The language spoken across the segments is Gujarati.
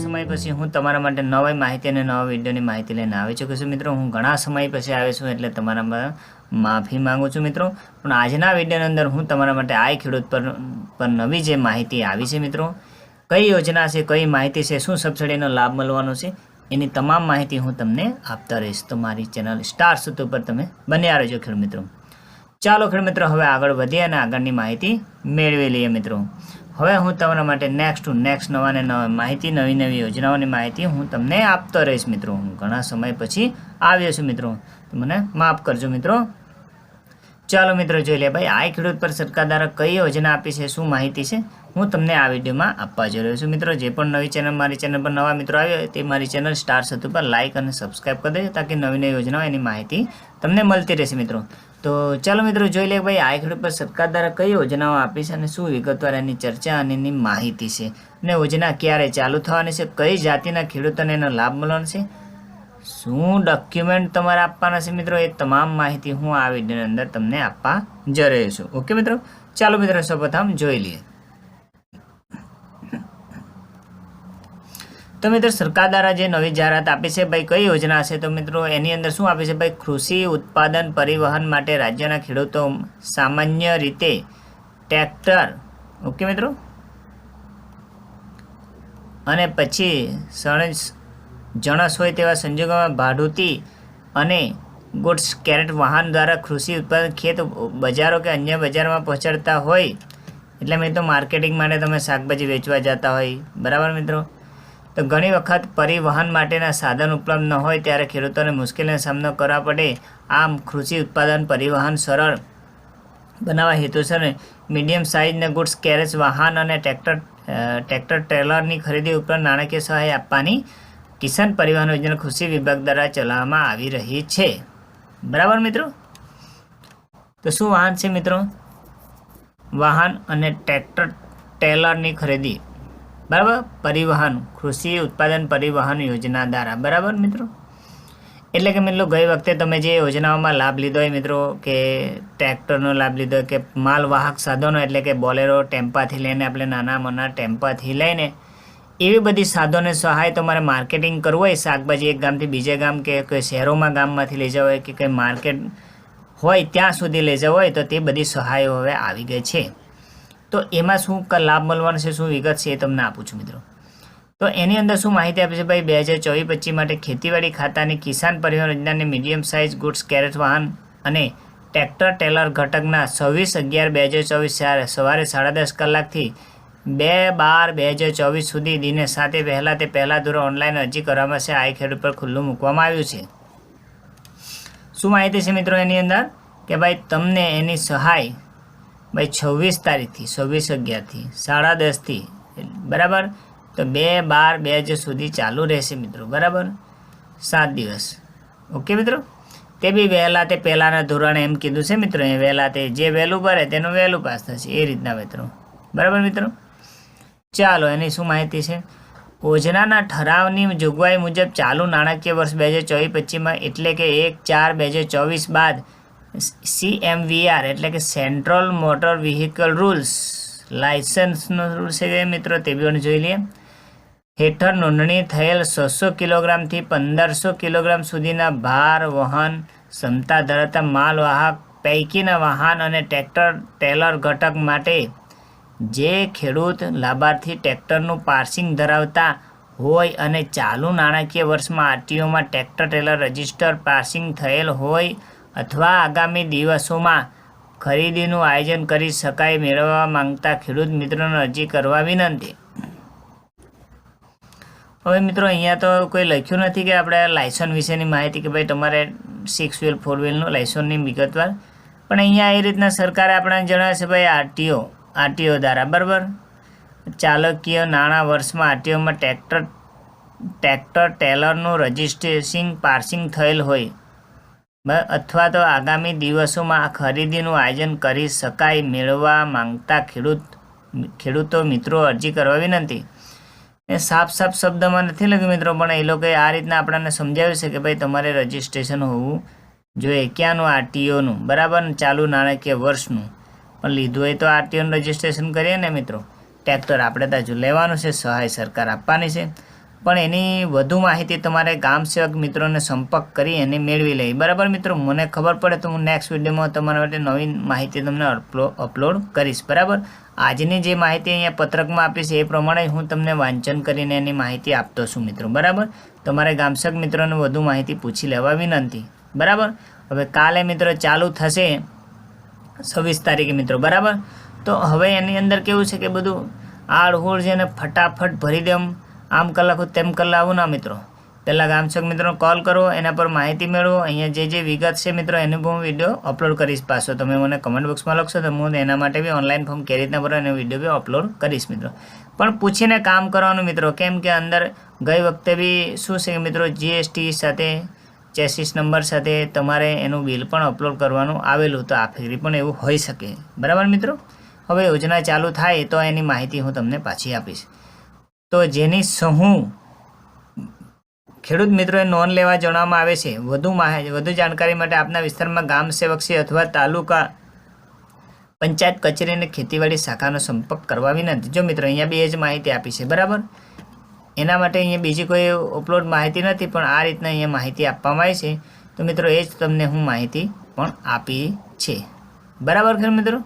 સમય પછી હું તમારા માટે નવી માહિતી અને નવા વિડીયોની માહિતી લઈને આવી ચૂક્યો છું. મિત્રો, હું ઘણા સમય પછી આવ્યો છું એટલે તમારા માફી માંગુ છું, મિત્રો. પણ આજના વિડીયોની અંદર હું તમારા માટે આ ખેડૂત પર પર નવી જે માહિતી આવી છે, મિત્રો. કઈ યોજના છે, કઈ માહિતી છે, શું સબસિડીનો લાભ મળવાનો છે, એની તમામ માહિતી હું તમને આપતા રહીશ. તો મારી ચેનલ સ્ટાર સુત ઉપર તમે બન્યા રહેજો ખેડૂત મિત્રો. ચાલો ખેડ મિત્રો, હવે આગળ વધીએ અને આગળની માહિતી મેળવી લઈએ મિત્રો. હવે હું તમારા માટે નેક્સ્ટ ટુ નેક્સ્ટ નવા ને નવા માહિતી, નવી નવી યોજનાઓની માહિતી હું તમને આપતો રહીશ મિત્રો. હું ઘણા સમય પછી આવ્યો છું મિત્રો. મને માફ કરજો મિત્રો. ચાલો મિત્રો, જોઈ લે ભાઈ, આ ખેડૂત પર સરકાર દ્વારા કઈ યોજના આપી છે, શું માહિતી છે? હું તમને આ વિડીયોમાં આપવા જઈ રહ્યો છું મિત્રો. જે પણ નવી ચેનલ, મારી ચેનલ પર નવા મિત્રો આવ્યો તે મારી ચેનલ સ્ટાર સતુ પર લાઇક અને સબસ્ક્રાઇબ કરી દેજો, તાકી નવી નવી યોજનાઓ એની માહિતી તમને મળતી રહેશે મિત્રો. તો ચાલો મિત્રો જોઈ લે ભાઈ આ ખેડૂત પર સરકાર દ્વારા કઈ યોજનાઓ આપી છે અને શું વિગતવાર એની ચર્ચા અને એની માહિતી છે? અને યોજના ક્યારે ચાલુ થવાની છે? કઈ જાતિના ખેડૂતોને એનો લાભ મળવાનો છે? શું ડોક્યુમેન્ટ તમારે આપવાના છે મિત્રો? એ તમામ માહિતી હું આ વિડીયોની અંદર તમને આપવા જઈ રહ્યો છું. ઓકે મિત્રો? ચાલો મિત્રો, સૌપ્રથમ જોઈ લઈએ. તો મિત્રો, સરકાર દ્વારા જે નવી જાહેરાત આપી છે, ભાઈ કઈ યોજના છે તો મિત્રો, એની અંદર શું આપે છે? ભાઈ કૃષિ ઉત્પાદન પરિવહન માટે રાજ્યના ખેડૂતો સામાન્ય રીતે ટ્રેક્ટર, ઓકે મિત્રો? અને પછી સણસ જણસ હોય તેવા સંજોગોમાં ભાડુતી અને ગુડ્સ કેરેટ વાહન દ્વારા કૃષિ ઉત્પાદન ખેત, બજારો કે અન્ય બજારમાં પહોંચાડતા હોય, એટલે મિત્રો, માર્કેટિંગ માટે તમે શાકભાજી વેચવા જતા હોય. બરાબર મિત્રો? તો ઘણી વખત પરિવહન માટેના સાધન ઉપલબ્ધ ન હોય ત્યારે ખેડૂતોને મુશ્કેલીનો સામનો કરવા પડે. આમ કૃષિ ઉત્પાદન પરિવહન સરળ બનાવવા હેતુસર મીડિયમ સાઇઝના ગુડ્સ કેરેજ વાહન અને ટ્રેક્ટર ટ્રેક્ટર ટ્રેલરની ખરીદી ઉપર નાણાકીય સહાય આપવાની કિસાન પરિવહન યોજના કૃષિ વિભાગ દ્વારા ચલાવવામાં આવી રહી છે. બરાબર મિત્રો? તો શું વાહન છે મિત્રો? વાહન અને ટ્રેક્ટર ટેલરની ખરીદી. બરાબર? પરિવહન, કૃષિ ઉત્પાદન પરિવહન યોજના દ્વારા. બરાબર મિત્રો? એટલે કે મિત્રો ગઈ વખતે તમે જે યોજનાઓમાં લાભ લીધો હોય મિત્રો કે ટ્રેક્ટરનો લાભ લીધો કે માલવાહક સાધનો એટલે કે બોલેરો ટેમ્પાથી લઈને આપણે નાના મોના ટેમ્પાથી લઈને એવી બધી સાધનો સહાય તમારે માર્કેટિંગ કરવું હોય, શાકભાજી એક ગામથી બીજે ગામ કે કોઈ શહેરોમાં ગામમાંથી લઈ જવા હોય કે કંઈ માર્કેટ હોય ત્યાં સુધી લઈ જવા હોય તો તે બધી સહાયો હવે આવી ગઈ છે. તો એમાં શું લાભ મળવાનો છે, શું વિગત છે એ તમને આપું છું મિત્રો. તો એની અંદર શું માહિતી આપી છે ભાઈ? બે હજાર ચોવીસ પચીસ માટે ખેતીવાડી ખાતાની કિસાન પરિવહન યોજનાની મીડિયમ સાઇઝ ગુડ્સ, કેરેટ, વાહન અને ટ્રેક્ટર ટેલર ઘટકના છવ્વીસ અગિયાર બે હજાર ચોવીસ સવારે સાડા દસ કલાકથી બે બાર બે હજાર ચોવીસ સુધી દિને સાથે પહેલાં તે પહેલાં ધોરણ ઓનલાઈન અરજી કરવામાં છે આ ખેડૂત પર ખુલ્લું મૂકવામાં આવ્યું છે. શું માહિતી છે મિત્રો એની અંદર? કે ભાઈ, તમને એની સહાય ભાઈ છવ્વીસ તારીખથી, છવ્વીસ અગિયારથી, સાડા દસથી, બરાબર? તો બે બાર, બે હજાર સુધી ચાલુ રહેશે મિત્રો, બરાબર? સાત દિવસ. ઓકે મિત્રો? તે બી વહેલા તે પહેલાંના ધોરણે એમ કીધું છે મિત્રો, એ વહેલા તે જે વહેલું ભરે તેનું વહેલું પાસ થશે, એ રીતના મિત્રો. બરાબર મિત્રો? ચાલો, એની શું માહિતી છે? યોજનાના ઠરાવની જોગવાઈ મુજબ ચાલુ નાણાકીય વર્ષ બે હજાર ચોવીસ પચીસમાં, એટલે કે એક ચાર બે હજાર ચોવીસ બાદ સીએમવીઆર એટલે કે સેન્ટ્રલ મોટર વ્હીકલ રૂલ્સ લાયસન્સનો રૂલ છે મિત્રો, તે બી જોઈ લઈએ. હેઠળ નોંધણી થયેલ છસો કિલોગ્રામથી પંદરસો કિલોગ્રામ સુધીના ભાર, વહન ક્ષમતા ધરાવતા માલવાહક પૈકીના વાહન અને ટ્રેક્ટર, ટેલર ઘટક માટે જે ખેડૂત લાભાર્થી ટ્રેક્ટરનું પાર્સિંગ ધરાવતા હોય અને ચાલુ નાણાકીય વર્ષમાં આરટીઓમાં ટ્રેક્ટર ટેલર રજિસ્ટર પાર્સિંગ થયેલ હોય અથવા આગામી દિવસોમાં ખરીદીનું આયોજન કરી શકાય મેળવવા માંગતા ખેડૂત મિત્રોને અરજી કરવા વિનંતી. હવે મિત્રો, અહીંયા તો કોઈ લખ્યું નથી કે આપણે લાયસન્સ વિશેની માહિતી કે ભાઈ તમારે સિક્સ વ્હીલ ફોર વ્હીલનું લાયસન્સની વિગતવાર. પણ અહીંયા એ રીતના સરકારે આપણને જણાવ્યું છે ભાઈ આરટીઓ આરટીઓ દ્વારા, બરાબર? ચાલકીય નાણાં વર્ષમાં આરટીઓમાં ટ્રેક્ટર ટ્રેક્ટર, ટેલરનું રજિસ્ટ્રેશિંગ પાર્સિંગ થયેલ હોય. અથવા તો આગામી દિવસોમાં આ ખરીદીનું આયોજન કરી શકાય મેળવવા માંગતા ખેડૂત, ખેડૂતો મિત્રો અરજી કરવા વિનંતી. એ સાફ સાફ શબ્દમાં નથી લખ્યું મિત્રો, પણ એ લોકોએ આ રીતના આપણને સમજાવ્યું છે કે ભાઈ તમારે રજિસ્ટ્રેશન હોવું જોઈએ ક્યાંનું આરટીઓનું? બરાબર ચાલુ નાણાકીય વર્ષનું. પણ લીધું હોય તો આરટીઓનું રજિસ્ટ્રેશન કરીએ ને મિત્રો? ટ્રેક્ટર આપણે તાજુ લેવાનું છે, સહાય સરકાર આપવાની છે. પણ એની વધુ માહિતી તમારે ગામ સેવક મિત્રોને સંપર્ક કરી અને મેળવી લઈ બરાબર મિત્રો, મને ખબર પડે તો હું નેક્સ્ટ વિડીયોમાં તમારા માટે નવી માહિતી તમને અપલો અપલોડ કરીશ. બરાબર? આજની જે માહિતી અહીંયા પત્રકમાં આપીશ એ પ્રમાણે હું તમને વાંચન કરીને એની માહિતી આપતો છું મિત્રો. બરાબર? તમારે ગામસેવક મિત્રોને વધુ માહિતી પૂછી લેવા વિનંતી. બરાબર? હવે કાલે મિત્રો ચાલુ થશે છવ્વીસ તારીખે મિત્રો. બરાબર? તો હવે એની અંદર કેવું છે કે બધું આડહોળ છે ફટાફટ ભરી દેમ આમ કલાક તેમ કલાક આવું ના મિત્રો. પહેલાં ગામસેવક મિત્રોને કોલ કરો, એના પર માહિતી મેળવો. અહીંયા જે જે વિગત છે મિત્રો, એનો હું વીડિયો અપલોડ કરીશ પાછો. તમે મને કમેન્ટ બોક્સમાં લખશો તો હું એના માટે બી ઓનલાઈન ફોર્મ કેવી રીતના ભરો એનો વીડિયો બી અપલોડ કરીશ મિત્રો. પણ પૂછીને કામ કરવાનું મિત્રો, કેમ કે અંદર ગઈ વખતે બી શું છે કે મિત્રો જીએસટી સાથે ચેસીસ નંબર સાથે તમારે એનું બિલ પણ અપલોડ કરવાનું આવેલું, તો આ ફેરી પણ એવું હોઈ શકે. બરાબર મિત્રો? હવે યોજના ચાલુ થાય તો એની માહિતી હું તમને પાછી આપીશ. તો જેની સહુ ખેડૂત મિત્રોએ નોંધ લેવા જણાવવામાં આવે છે, વધુ વધુ જાણકારી માટે આપના વિસ્તારમાં ગામ સેવકશ્રી અથવા તાલુકા પંચાયત કચેરી અને ખેતીવાડી શાખાનો સંપર્ક કરવા વિનંતી. જો મિત્રો અહીંયા બી એ જ માહિતી આપી છે, બરાબર? એના માટે અહીંયા બીજી કોઈ અપલોડ માહિતી નથી, પણ આ રીતના અહીંયા માહિતી આપવામાં આવી છે. તો મિત્રો એ જ તમને હું માહિતી પણ આપી છે. બરાબર ખરું મિત્રો?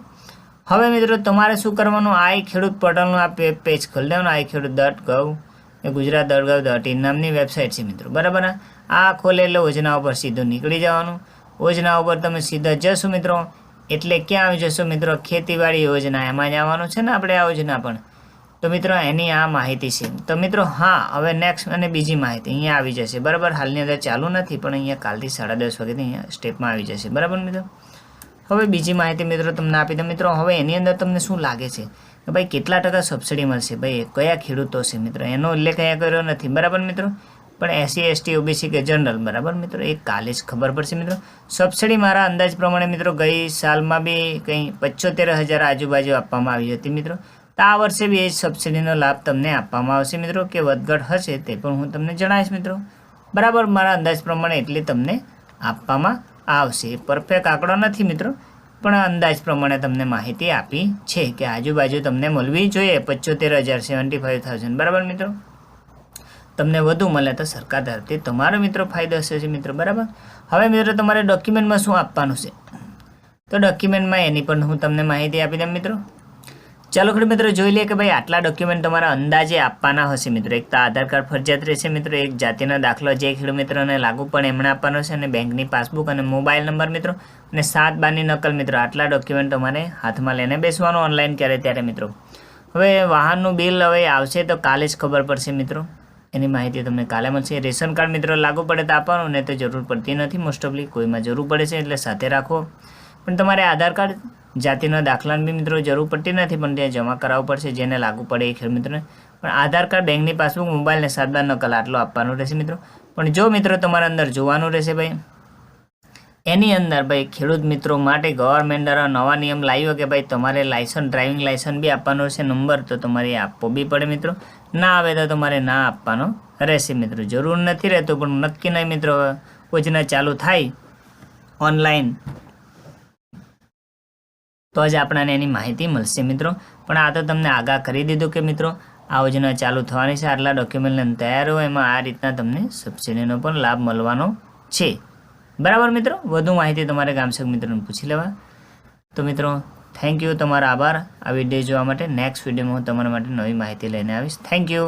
હવે મિત્રો, તમારે શું કરવાનું? આ ખેડૂત પોર્ટલનું આ પેજ ખોલી દેવાનું. આઈ ખેડૂત dot gov A Gujarat dot gov dot in નામની વેબસાઇટ છે મિત્રો. બરાબર? આ ખોલે એટલે યોજના ઉપર સીધું નીકળી જવાનું. યોજના ઉપર તમે સીધા જશો મિત્રો. એટલે ક્યાં આવી જશો મિત્રો? ખેતીવાડી યોજના એમાં જ આવવાનું છે ને આપણે આ યોજના પણ. તો મિત્રો, એની આ માહિતી છે. તો મિત્રો, હા, હવે નેક્સ્ટ અને બીજી માહિતી અહીંયા આવી જશે. બરાબર? હાલની અંદર ચાલુ નથી, પણ અહીંયા કાલથી સાડા દસ વાગ્યાથી અહીંયા સ્ટેપમાં આવી જશે. બરાબર મિત્રો? હવે બીજી માહિતી મિત્રો તમને આપી દો મિત્રો, હવે એની અંદર તમને શું લાગે છે? કે ભાઈ કેટલા ટકા સબસિડી મળશે? ભાઈ કયા ખેડૂતો છે મિત્રો? એનો ઉલ્લેખ અહીંયા કર્યો નથી. બરાબર મિત્રો? પણ એસસી, એસટી, ઓબીસી કે જનરલ? બરાબર મિત્રો? એ કાલે જ ખબર પડશે મિત્રો. સબસિડી મારા અંદાજ પ્રમાણે મિત્રો ગઈ સાલમાં બી કંઈ પચોતેર હજાર આજુબાજુ આપવામાં આવી હતી મિત્રો. તો આ વર્ષે બી એ સબસિડીનો લાભ તમને આપવામાં આવશે મિત્રો, કે વધઘટ હશે તે પણ હું તમને જણાવીશ મિત્રો. બરાબર? મારા અંદાજ પ્રમાણે એટલી તમને આપવામાં આવશે. પરફેક્ટ આંકડો નથી મિત્રો. પણ અંદાજ પ્રમાણે તમને માહિતી આપી છે કે આજુબાજુ તમને મળવી જોઈએ પચોતેર હજાર સેવન્ટી ફાઇવ થાઉઝન્ડ. બરાબર મિત્રો? તમને વધુ મળે તો સરકાર તરફથી તમારો મિત્રો ફાયદો થશે મિત્રો. બરાબર? હવે મિત્રો તમારે ડોક્યુમેન્ટમાં શું આપવાનું છે? તો ડોક્યુમેન્ટમાં એની પણ હું તમને માહિતી આપી દઉં મિત્રો. ચાલો ખરી મિત્રો જોઈ લઈએ કે ભાઈ આટલા ડોક્યુમેન્ટ તમારા અંદાજે આપવાના હશે મિત્રો. એક તો આધાર કાર્ડ ફરજિયાત રહેશે મિત્રો, એક જાતિનો દાખલો જે ખેડૂત મિત્રોને લાગુ પણ એમણે આપવાનો છે અને બેંકની પાસબુક અને મોબાઈલ નંબર મિત્રો, અને સાત બારની નકલ મિત્રો, આટલા ડોક્યુમેન્ટ તમારે હાથમાં લઈને બેસવાનું ઓનલાઈન ક્યારે? ત્યારે મિત્રો. હવે વાહનનું બિલ હવે આવશે તો કાલે જ ખબર પડશે મિત્રો. એની માહિતી તમને કાલે મળશે. રેશન કાર્ડ મિત્રો લાગુ પડે તો આપવાનું ને તો જરૂર પડતી નથી. મોસ્ટ ઓફલી કોઈમાં જરૂર પડે છે, એટલે સાથે રાખો. પણ તમારે આધાર કાર્ડ જાતિના દાખલાને બી મિત્રો જરૂર પડતી નથી, પણ ત્યાં જમા કરાવવું પડશે, જેને લાગુ પડે એ ખેડૂત મિત્રોને. પણ આધાર કાર્ડ, બેંકની પાસબુક મોબાઈલ ને સાત નકલ, આટલો આપવાનું રહેશે મિત્રો. પણ જો મિત્રો તમારા અંદર જોવાનું રહેશે ભાઈ, એની અંદર ભાઈ ખેડૂત મિત્રો માટે ગવર્મેન્ટ દ્વારા નવા નિયમ લાવ્યો કે ભાઈ તમારે લાયસન્સ ડ્રાઇવિંગ લાયસન્સ બી આપવાનો રહેશે નંબર તો તમારે આપવો બી પડે મિત્રો. ના આવે તો તમારે ના આપવાનો રહેશે મિત્રો. જરૂર નથી રહેતું, પણ નક્કી નહીં મિત્રો યોજના ચાલુ થાય ઓનલાઈન તો જ આપણને એની માહિતી મળશે મિત્રો. પણ આ તો તમને આગાહ કરી દીધું કે મિત્રો, આ યોજના ચાલુ થવાની છે, આટલા ડોક્યુમેન્ટ તૈયાર હોય, એમાં આ રીતના તમને સબસિડીનો પણ લાભ મળવાનો છે. બરાબર મિત્રો? વધુ માહિતી તમારે ગામસેક મિત્રોને પૂછી લેવા. તો મિત્રો થેન્ક યુ તમારો આભાર. આ વીડિયો જોવા માટે નેક્સ્ટ વિડીયોમાં હું તમારા માટે નવી માહિતી લઈને આવીશ. Thank you